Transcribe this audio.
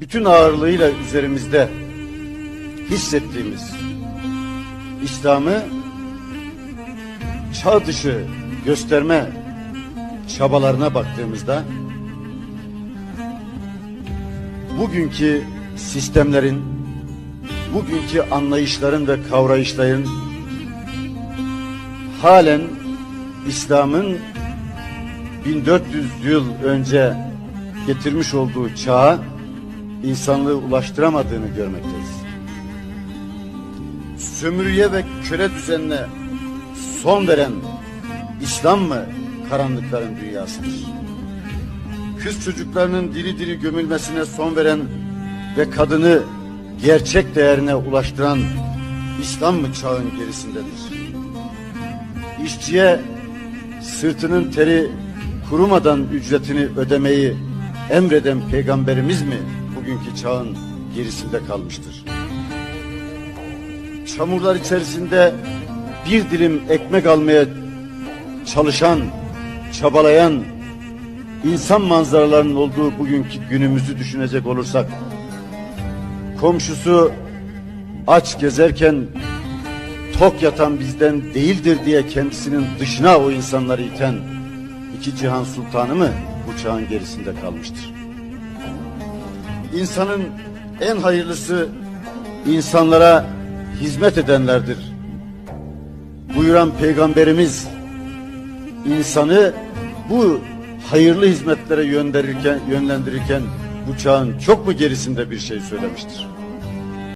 bütün ağırlığıyla üzerimizde hissettiğimiz İslam'ı çağ dışı gösterme çabalarına baktığımızda bugünkü sistemlerin, bugünkü anlayışların ve kavrayışların halen İslam'ın 1400 yıl önce getirmiş olduğu çağa insanlığı ulaştıramadığını görmekteyiz. Sömürüye ve köle düzenine son veren İslam mı karanlıkların dünyasıdır? Kız çocuklarının diri diri gömülmesine son veren ve kadını gerçek değerine ulaştıran İslam mı çağın gerisindedir? İşçiye sırtının teri kurumadan ücretini ödemeyi emreden peygamberimiz mi bugünkü çağın gerisinde kalmıştır? Çamurlar içerisinde bir dilim ekmek almaya çalışan, çabalayan insan manzaralarının olduğu bugünkü günümüzü düşünecek olursak komşusu aç gezerken tok yatan bizden değildir diye kendisinin dışına o insanları iten iki cihan sultanı mı bu çağın gerisinde kalmıştır? İnsanın en hayırlısı insanlara hizmet edenlerdir. Buyuran peygamberimiz insanı bu hayırlı hizmetlere yönlendirirken, yönlendirirken bu çağın çok mu gerisinde bir şey söylemiştir?